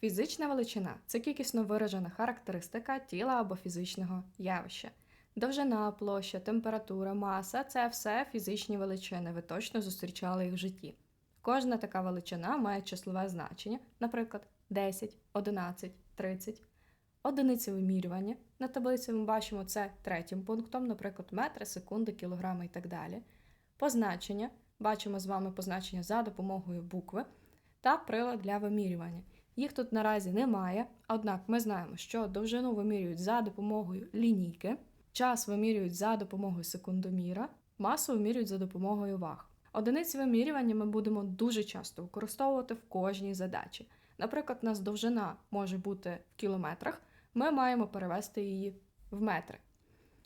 Фізична величина це кількісно виражена характеристика тіла або фізичного явища. Довжина, площа, температура, маса це все фізичні величини. Ви точно зустрічали їх в житті. Кожна така величина має числове значення, наприклад, 10, 11, 30. Одиниці вимірювання. На таблиці ми бачимо це третім пунктом, наприклад, метри, секунди, кілограми і так далі. Позначення. Бачимо з вами позначення за допомогою букви та прилад для вимірювання. Їх тут наразі немає, однак ми знаємо, що довжину вимірюють за допомогою лінійки, час вимірюють за допомогою секундоміра, масу вимірюють за допомогою ваг. Одиниці вимірювання ми будемо дуже часто використовувати в кожній задачі. Наприклад, у нас довжина може бути в кілометрах, ми маємо перевести її в метри.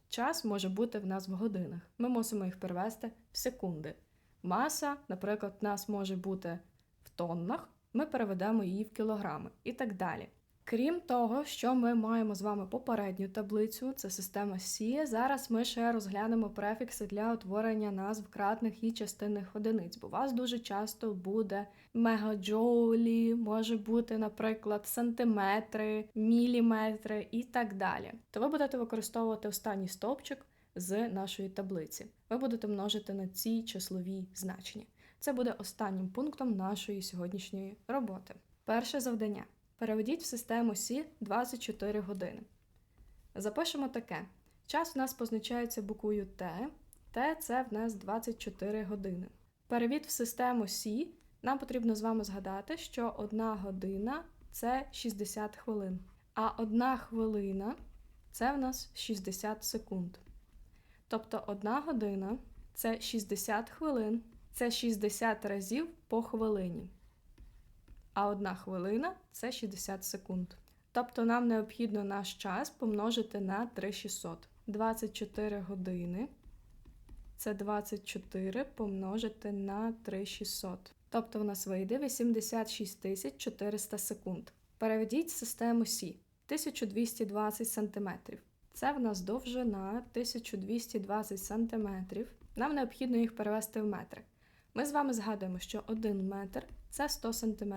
Час може бути в нас в годинах. Ми мусимо їх перевести в секунди. Маса, наприклад, в нас може бути в тоннах, ми переведемо її в кілограми і так далі. Крім того, що ми маємо з вами попередню таблицю, це система Сі. Зараз ми ще розглянемо префікси для утворення назв кратних і частинних одиниць, бо у вас дуже часто буде мегаджоулі, може бути, наприклад, сантиметри, міліметри і так далі. То ви будете використовувати останній стовпчик з нашої таблиці. Ви будете множити на ці числові значення. Це буде останнім пунктом нашої сьогоднішньої роботи. Перше завдання. Переведіть в систему Сі 24 години. Запишемо таке. Час у нас позначається буквою Т. Т це в нас 24 години. Перевід в систему Сі нам потрібно з вами згадати, що одна година це 60 хвилин, а одна хвилина це в нас 60 секунд. Тобто одна година це 60 хвилин, це 60 разів по хвилині. А одна хвилина це 60 секунд. Тобто нам необхідно наш час помножити на 3600. 24 години це 24 помножити на 3600. Тобто в нас вийде 86 400 секунд. Переведіть систему Сі 1220 см. Це в нас довжина 1220 см. Нам необхідно їх перевести в метри. Ми з вами згадуємо, що 1 метр це 100 см.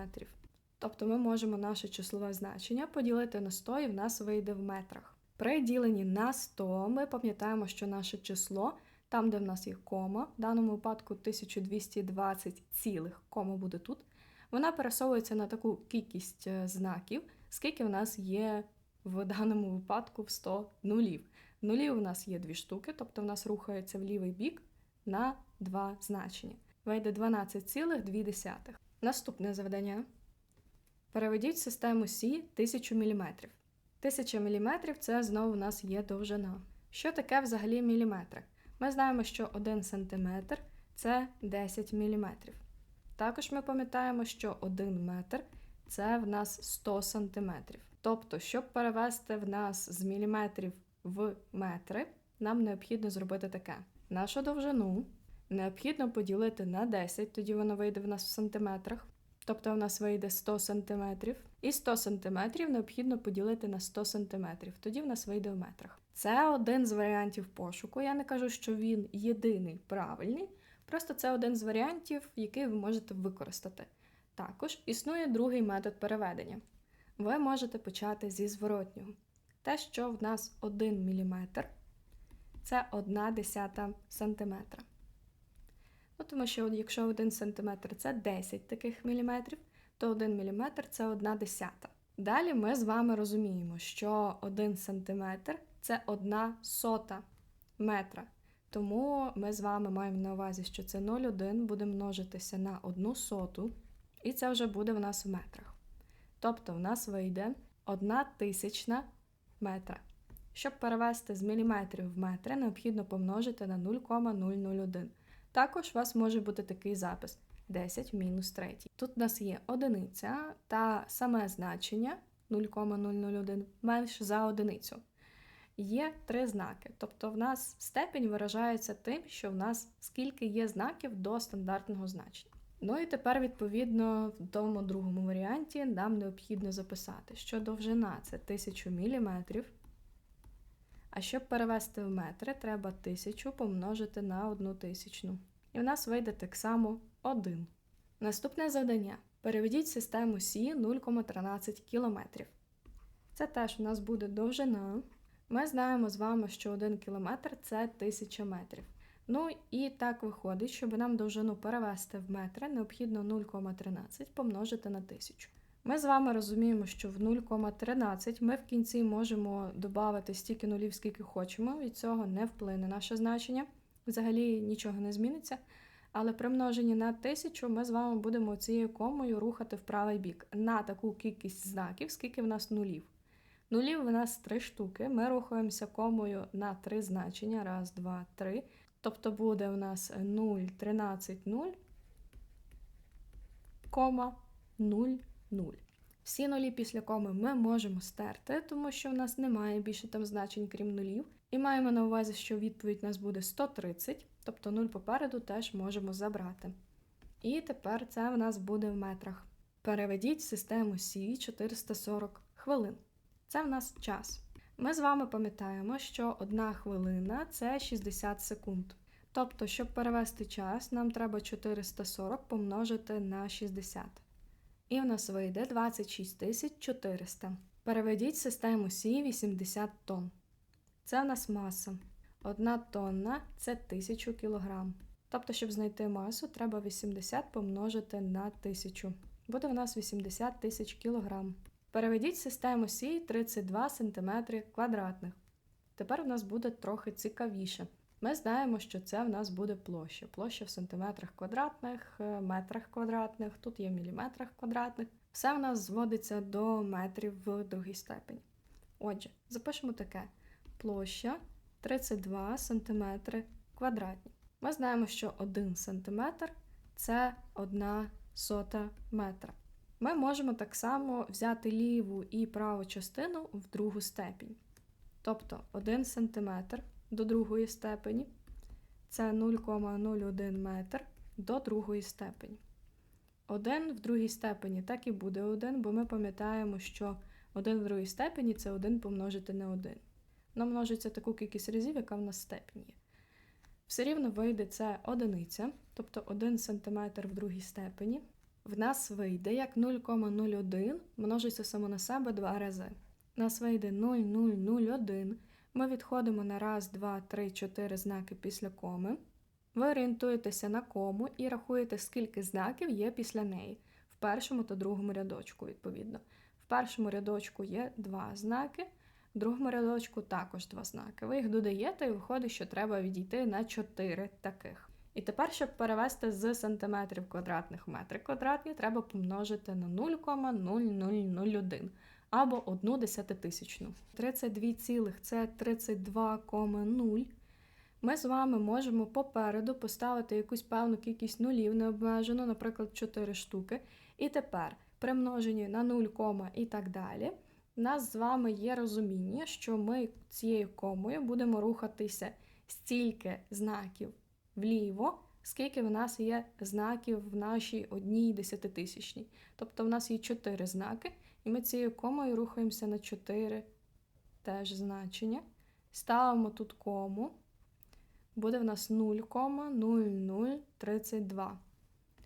Тобто ми можемо наше числове значення поділити на 100 і в нас вийде в метрах. При діленні на 100 ми пам'ятаємо, що наше число, там, де в нас є кома, в даному випадку 1220 цілих, кома буде тут, вона пересовується на таку кількість е, знаків, скільки в нас є в даному випадку в 100 нулів. Нулів у нас є дві штуки, тобто в нас рухається в лівий бік на два значення. Вийде 12,2. Наступне завдання. Переведіть в систему Сі 1000 мм. 1000 мм це знову у нас є довжина. Що таке взагалі міліметри? Ми знаємо, що 1 см це 10 мм. Також ми пам'ятаємо, що 1 метр це в нас 100 см. Тобто, щоб перевести в нас з міліметрів в метри, нам необхідно зробити таке: нашу довжину необхідно поділити на 10, тоді воно вийде в нас в сантиметрах. Тобто в нас вийде 100 см. І 100 см необхідно поділити на 100 см, тоді в нас вийде в метрах. Це один з варіантів пошуку. Я не кажу, що він єдиний правильний, просто це один з варіантів, який ви можете використати. Також існує другий метод переведення. Ви можете почати зі зворотнього. Те, що в нас 1 мм, це 1 десята сантиметра. Ну, тому що якщо 1 см це 10 таких міліметрів, то 1 мм це 1 десята. Далі ми з вами розуміємо, що 1 см це 1 сота метра. Тому ми з вами маємо на увазі, що це 0,1 буде множитися на 1 соту, і це вже буде в нас в метрах. Тобто в нас вийде 1 тисячна метра. Щоб перевести з міліметрів в метри, необхідно помножити на 0,001. Також у вас може бути такий запис 10 мінус 3. Тут у нас є одиниця та саме значення 0,001 менше за одиницю. Є три знаки. Тобто в нас степень виражається тим, що в нас скільки є знаків до стандартного значення. Ну і тепер, відповідно, в тому другому варіанті нам необхідно записати, що довжина це 1000 мм. А щоб перевести в метри, треба 1000 помножити на 1 тисячну. І в нас вийде так само 1. Наступне завдання. Переведіть систему Сі 0,13 км. Це теж у нас буде довжина. Ми знаємо з вами, що 1 км це 1000 метрів. Ну і так виходить, щоб нам довжину перевести в метри, необхідно 0,13 помножити на 1000. Ми з вами розуміємо, що в 0,13 ми в кінці можемо додати стільки нулів, скільки хочемо. Від цього не вплине наше значення. Взагалі нічого не зміниться. Але при множенні на 1000 ми з вами будемо цією комою рухати в правий бік на таку кількість знаків, скільки в нас нулів. Нулів в нас 3 штуки. Ми рухаємося комою на 3 значення. Раз, два, три. Тобто буде у нас 0, 13, 0, кома 0, 0. Всі нулі після коми ми можемо стерти, тому що в нас немає більше там значень, крім нулів. І маємо на увазі, що відповідь у нас буде 130, тобто 0 попереду теж можемо забрати. І тепер це в нас буде в метрах. Переведіть систему Сі 440 хвилин. Це в нас час. Ми з вами пам'ятаємо, що одна хвилина це 60 секунд. Тобто, щоб перевести час, нам треба 440 помножити на 60. І в нас вийде 26 400. Переведіть систему Сі 80 тонн. Це в нас маса. Одна тонна це 1000 кг. Тобто, щоб знайти масу, треба 80 помножити на 1000. Буде в нас 80 тисяч кілограм. Переведіть систему Сі 32 см квадратних. Тепер у нас буде трохи цікавіше. Ми знаємо, що це в нас буде площа. Площа в сантиметрах квадратних, е, метрах квадратних, тут є міліметрах квадратних. Все в нас зводиться до метрів в другій степені. Отже, запишемо таке: площа 32 см квадратні. Ми знаємо, що 1 см це 1 сота метра. Ми можемо так само взяти ліву і праву частину в другу степінь. Тобто 1 см до другої степені це 0,01 метр до другої степені. 1 в другій степені так і буде 1, бо ми пам'ятаємо, що 1 в другій степені це 1 помножити на 1. Нам множиться таку кількість разів, яка в нас степінь є. Все рівно вийде це одиниця, тобто 1 см в другій степені. В нас вийде як 0,01 множиться само на себе два рази. У нас вийде 0,001. Ми відходимо на раз, два, три, чотири знаки після коми. Ви орієнтуєтеся на кому і рахуєте, скільки знаків є після неї. В першому та другому рядочку, відповідно. В першому рядочку є два знаки, в другому рядочку також два знаки. Ви їх додаєте і виходить, що треба відійти на 4 таких. І тепер, щоб перевести з сантиметрів квадратних в метри квадратні, треба помножити на 0,0001 або 1 десятитисячну. 32, це 32,0. Ми з вами можемо попереду поставити якусь певну кількість нулів необмежено, наприклад, 4 штуки. І тепер при множенні на 0, і так далі. У нас з вами є розуміння, що ми цією комою будемо рухатися стільки знаків вліво, скільки в нас є знаків в нашій одній десятитисячній. Тобто в нас є 4 знаки, і ми цією комою рухаємося на 4 теж значення. Ставимо тут кому. Буде в нас 0,0032.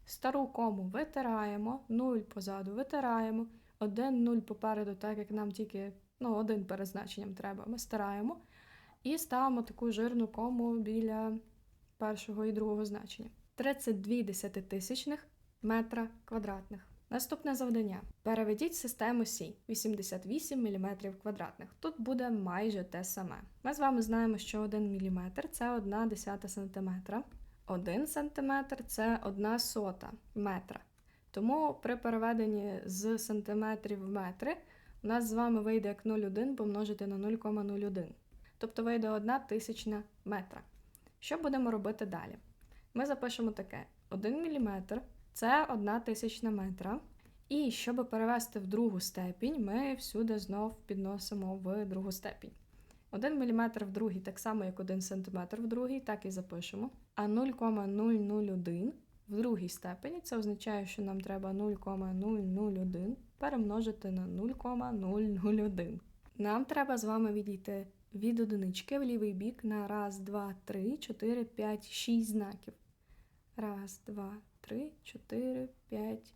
Стару кому витираємо, 0 позаду витираємо, 1 0 попереду, так як нам тільки ну, один перед значенням треба, ми стираємо. І ставимо таку жирну кому біля першого і другого значення. 32 десятитисячних метра квадратних. Наступне завдання. Переведіть систему Сі 88 мм квадратних. Тут буде майже те саме. Ми з вами знаємо, що 1 мм це 1 десята сантиметра. 1 см це 1 сота метра. Тому при переведенні з сантиметрів в метри у нас з вами вийде як 0,1 помножити на 0,01. Тобто вийде 1 тисячна метра. Що будемо робити далі? Ми запишемо таке: 1 мм це 1 тисячна метра. І щоб перевести в другу степінь, ми всюди знов підносимо в другу степінь. 1 мм в другій, так само, як 1 см в другій, так і запишемо. А 0,001 в другій степені це означає, що нам треба 0,001 перемножити на 0,001. Нам треба з вами відійти від одинички в лівий бік на 1, 2, 3, 4, 5, 6 знаків. Раз, два, три, чотири, п'ять,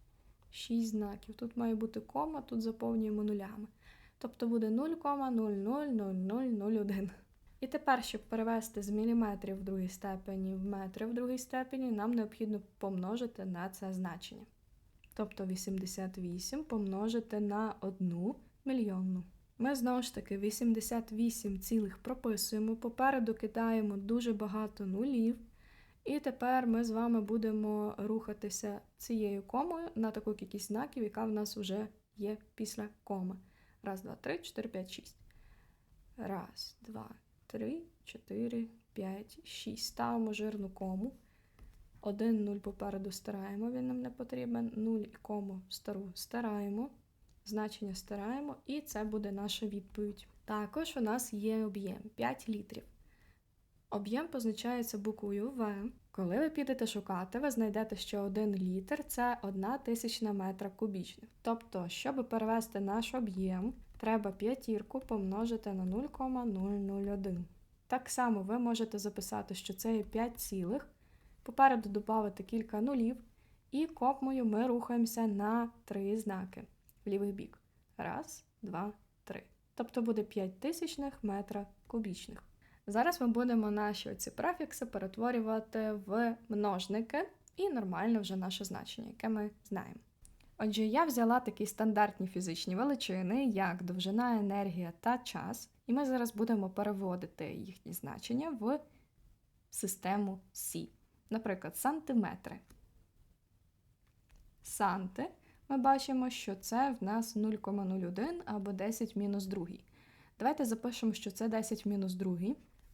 6 знаків. Тут має бути кома, тут заповнюємо нулями. Тобто буде 0,000001. І тепер, щоб перевести з міліметрів в другій степені в метри в другій степені, нам необхідно помножити на це значення. Тобто 88 помножити на 1 мільйонну. Ми знову ж таки 88 цілих прописуємо, попереду кидаємо дуже багато нулів. І тепер ми з вами будемо рухатися цією комою на таку кількість знаків, яка в нас вже є після коми. Раз, два, три, чотири, п'ять, шість. Раз, два, три, чотири, п'ять, шість. Ставимо жирну кому. Один нуль попереду стираємо, він нам не потрібен. Нуль і кому стару стираємо. Значення стираємо, і це буде наша відповідь. Також у нас є об'єм 5 літрів. Об'єм позначається буквою В. Коли ви підете шукати, ви знайдете, що 1 літр це 1 тисячна метра кубічних. Тобто, щоб перевести наш об'єм, треба п'ятірку помножити на 0,001. Так само ви можете записати, що це є 5 цілих, попереду додати кілька нулів, і копмою ми рухаємося на 3 знаки в лівий бік. Раз, два, три. Тобто буде 5 тисячних метра кубічних. Зараз ми будемо наші оці префікси перетворювати в множники і нормальне вже наше значення, яке ми знаємо. Отже, я взяла такі стандартні фізичні величини, як довжина, енергія та час, і ми зараз будемо переводити їхні значення в систему Сі. Наприклад, сантиметри. Санти ми бачимо, що це в нас 0,01 або 10 мінус 2. Давайте запишемо, що це 10 мінус 2.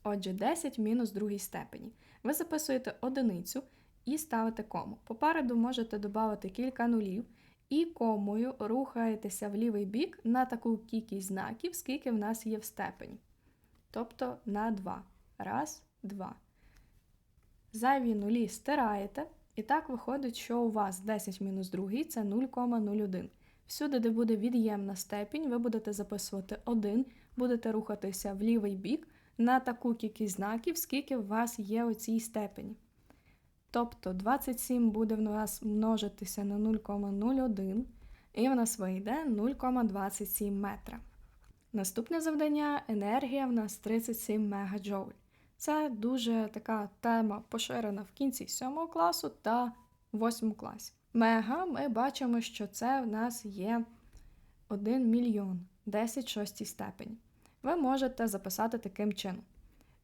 Отже, 10 мінус 2 степені. Ви записуєте одиницю і ставите кому. Попереду можете додати кілька нулів і комою рухаєтеся в лівий бік на таку кількість знаків, скільки в нас є в степені. Тобто на 2. Раз, два. Зайві нулі стираєте. І так виходить, що у вас 10 мінус 2 це 0,01. Всюди, де буде від'ємна степінь, ви будете записувати 1, будете рухатися в лівий бік на таку кількість знаків, скільки у вас є у цій степені. Тобто 27 буде в нас множитися на 0,01, і в нас вийде 0,27 метра. Наступне завдання енергія в нас 37 мегаджоуль. Це дуже така тема поширена в кінці 7 класу та 8 класі. Мега ми бачимо, що це в нас є 1 мільйон 10 шостій степені. Ви можете записати таким чином: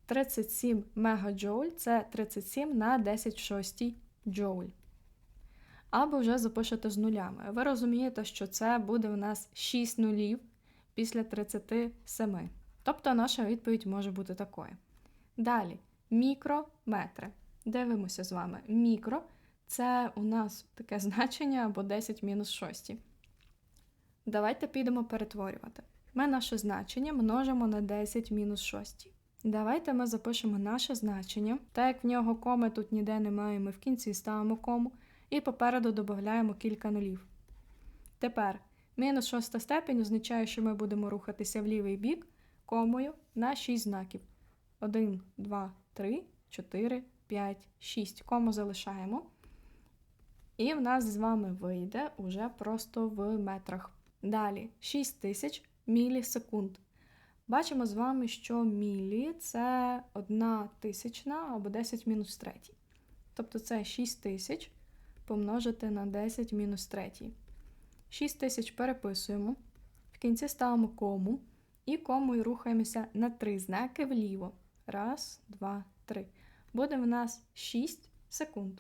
37 мегаджоуль це 37 на 10 шостій джоуль. Або вже запишете з нулями. Ви розумієте, що це буде в нас 6 нулів після 37. Тобто наша відповідь може бути такою. Далі мікрометри. Дивимося з вами. Мікро це у нас таке значення або 10 мінус 6. Давайте підемо перетворювати. Ми наше значення множимо на 10 мінус 6. Давайте ми запишемо наше значення. Так як в нього коми тут ніде немає, ми в кінці ставимо кому і попереду додаємо кілька нулів. Тепер мінус 6 степень означає, що ми будемо рухатися в лівий бік комою на 6 знаків. 1, 2, 3, 4, 5, 6. Кому залишаємо. І в нас з вами вийде уже просто в метрах. Далі 6 тисяч мілісекунд. Бачимо з вами, що мілі це 1 тисячна або 10 мінус 3. Тобто це 6 тисяч помножити на 10 мінус 3. 6 тисяч переписуємо. В кінці ставимо кому. І комою рухаємося на 3 знаки вліво. Раз, два, три. Буде в нас 6 секунд.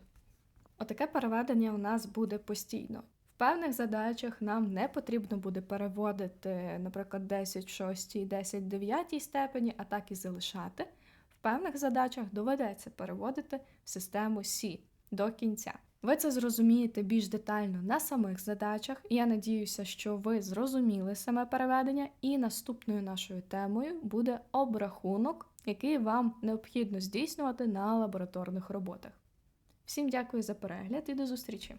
Отаке переведення у нас буде постійно. Певних задачах нам не потрібно буде переводити, наприклад, 10 в 6, 10 в 9 степені, а так і залишати. В певних задачах доведеться переводити в систему C до кінця. Ви це зрозумієте більш детально на самих задачах, я надіюся, що ви зрозуміли саме переведення, і наступною нашою темою буде обрахунок, який вам необхідно здійснювати на лабораторних роботах. Всім дякую за перегляд і до зустрічі!